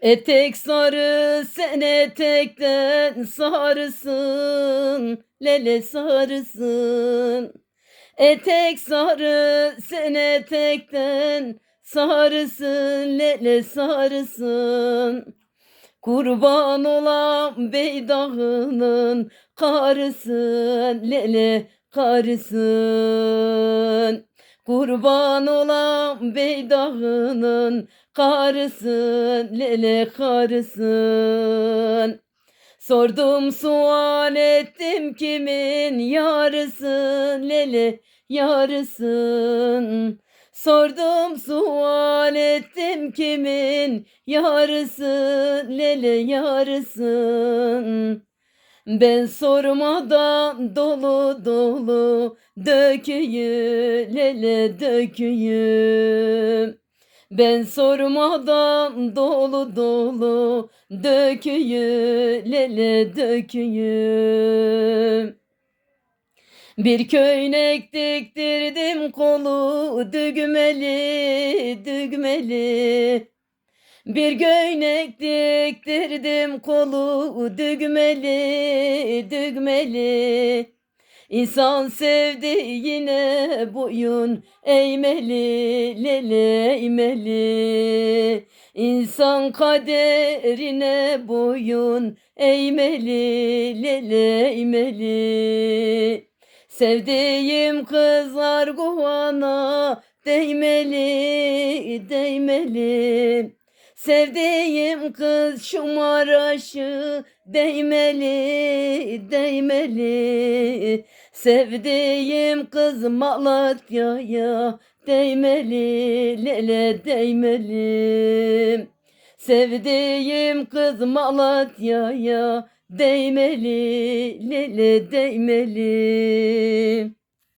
Etek sarı sen etekten sarısın lele sarısın. Etek sarı sen etekten sarısın lele sarısın. Kurban olan beydağının karısın lele karısın Kurban olan beydağının karısın lele karısın. Sordum sual ettim kimin yarısın lele yarısın. Sordum sual ettim kimin yarısın lele yarısın ben sormadan dolu dolu döküyü lele döküyüm. Ben sormadan dolu dolu döküyü lele döküyüm. Bir köynek diktirdim kolu düğmeli düğmeli. Bir göynek diktirdim kolu düğmeli düğmeli. İnsan sevdiğine boyun eğmeli lele eğmeli. İnsan kaderine boyun eğmeli lele eğmeli. Sevdiğim kızlar kuvana değmeli değmeli. Sevdiğim kız şu maraşı değmeli, değmeli. Sevdiğim kız Malatya'ya değmeli, lele değmeli. Sevdiğim kız Malatya'ya değmeli, lele değmeli.